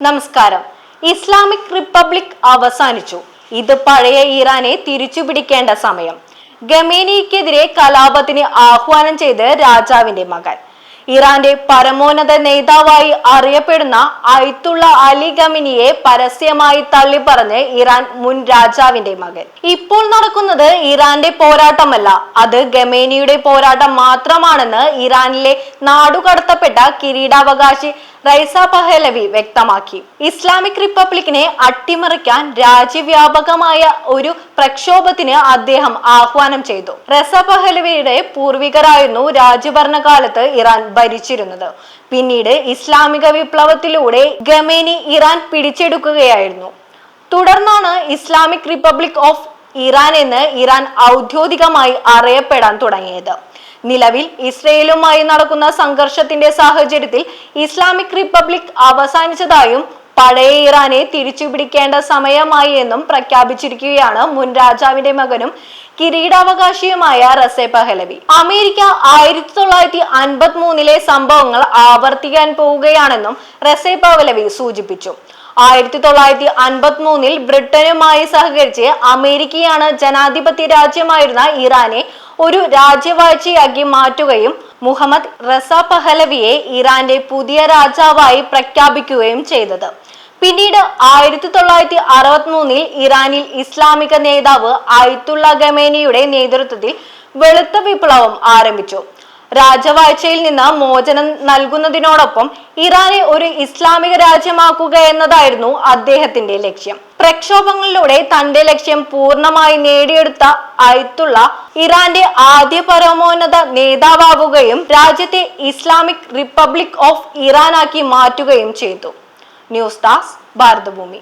നമസ്കാരം. Islamic republic അവസാനിച്ചു. ഇത് പഴയ ഇറാനെ തിരിച്ചു പിടിക്കേണ്ട സമയം. ഗമേനിക്കെതിരെ കലാപത്തിന് ആഹ്വാനം ചെയ്ത് രാജാവിന്റെ മകൻ. ഇറാന്റെ പരമോന്നത നേതാവായി അറിയപ്പെടുന്ന അയത്തുള്ള അലി ഗമിനിയെ പരസ്യമായി തള്ളിപ്പറഞ്ഞ് ഇറാൻ മുൻ രാജാവിന്റെ മകൻ. ഇപ്പോൾ നടക്കുന്നത് ഇറാന്റെ പോരാട്ടമല്ല. അത് ഗമേനിയുടെ പോരാട്ടം മാത്രമാണെന്ന് ഇറാനിലെ നാടുകടത്തപ്പെട്ട കിരീടാവകാശി റൈസ പഹലവി വ്യക്തമാക്കി. ഇസ്ലാമിക് റിപ്പബ്ലിക്കിനെ അട്ടിമറിക്കാൻ രാജ്യവ്യാപകമായ ഒരു പ്രക്ഷോഭത്തിന് അദ്ദേഹം ആഹ്വാനം ചെയ്തു. റസ പഹലവിയുടെ പൂർവികരായിരുന്നു രാജ്യഭരണകാലത്ത് ഇറാൻ ഭരിച്ചിരുന്നത്. പിന്നീട് ഇസ്ലാമിക വിപ്ലവത്തിലൂടെ ഗമേനി ഇറാൻ പിടിച്ചെടുക്കുകയായിരുന്നു. തുടർന്നാണ് ഇസ്ലാമിക് റിപ്പബ്ലിക് ഓഫ് ഇറാൻ എന്ന് ഇറാൻ ഔദ്യോഗികമായി അറിയപ്പെടാൻ തുടങ്ങിയത്. നിലവിൽ ഇസ്രയേലുമായി നടക്കുന്ന സംഘർഷത്തിന്റെ സാഹചര്യത്തിൽ ഇസ്ലാമിക് റിപ്പബ്ലിക് അവസാനിച്ചതായും പഴയ ഇറാനെ തിരിച്ചുപിടിക്കേണ്ട സമയമായി എന്നും പ്രഖ്യാപിച്ചിരിക്കുകയാണ് മുൻ രാജാവിന്റെ മകനും കിരീടാവകാശിയുമായ റസേ പഹലവി. അമേരിക്ക ആയിരത്തി തൊള്ളായിരത്തി അൻപത്തി മൂന്നിലെ സംഭവങ്ങൾ ആവർത്തിക്കാൻ പോവുകയാണെന്നും റസേ പഹലവി സൂചിപ്പിച്ചു. ആയിരത്തി തൊള്ളായിരത്തി അൻപത്തി മൂന്നിൽ ബ്രിട്ടനുമായി സഹകരിച്ച് അമേരിക്കയാണ് ജനാധിപത്യ രാജ്യമായിരുന്ന ഇറാനെ ഒരു രാജ്യവാഴ്ചയാക്കി മാറ്റുകയും മുഹമ്മദ് റസ പഹലവിയെ ഇറാന്റെ പുതിയ രാജാവായി പ്രഖ്യാപിക്കുകയും ചെയ്തത്. പിന്നീട് ആയിരത്തി തൊള്ളായിരത്തി അറുപത്തി മൂന്നിൽ ഇറാനിൽ ഇസ്ലാമിക നേതാവ് ആയിത്തുള്ള ഗമേനിയുടെ നേതൃത്വത്തിൽ വെളുത്ത വിപ്ലവം ആരംഭിച്ചു. രാജവാഴ്ചയിൽ നിന്ന് മോചനം നൽകുന്നതിനോടൊപ്പം ഇറാനെ ഒരു ഇസ്ലാമിക രാജ്യമാക്കുക എന്നതായിരുന്നു അദ്ദേഹത്തിന്റെ ലക്ഷ്യം. പ്രക്ഷോഭങ്ങളിലൂടെ തന്റെ ലക്ഷ്യം പൂർണമായി നേടിയെടുത്ത അയത്തുള്ള ഇറാന്റെ ആദ്യ പരമോന്നത നേതാവാവുകയും രാജ്യത്തെ ഇസ്ലാമിക് റിപ്പബ്ലിക് ഓഫ് ഇറാനാക്കി മാറ്റുകയും ചെയ്തു. News desk Bharathabhoomi.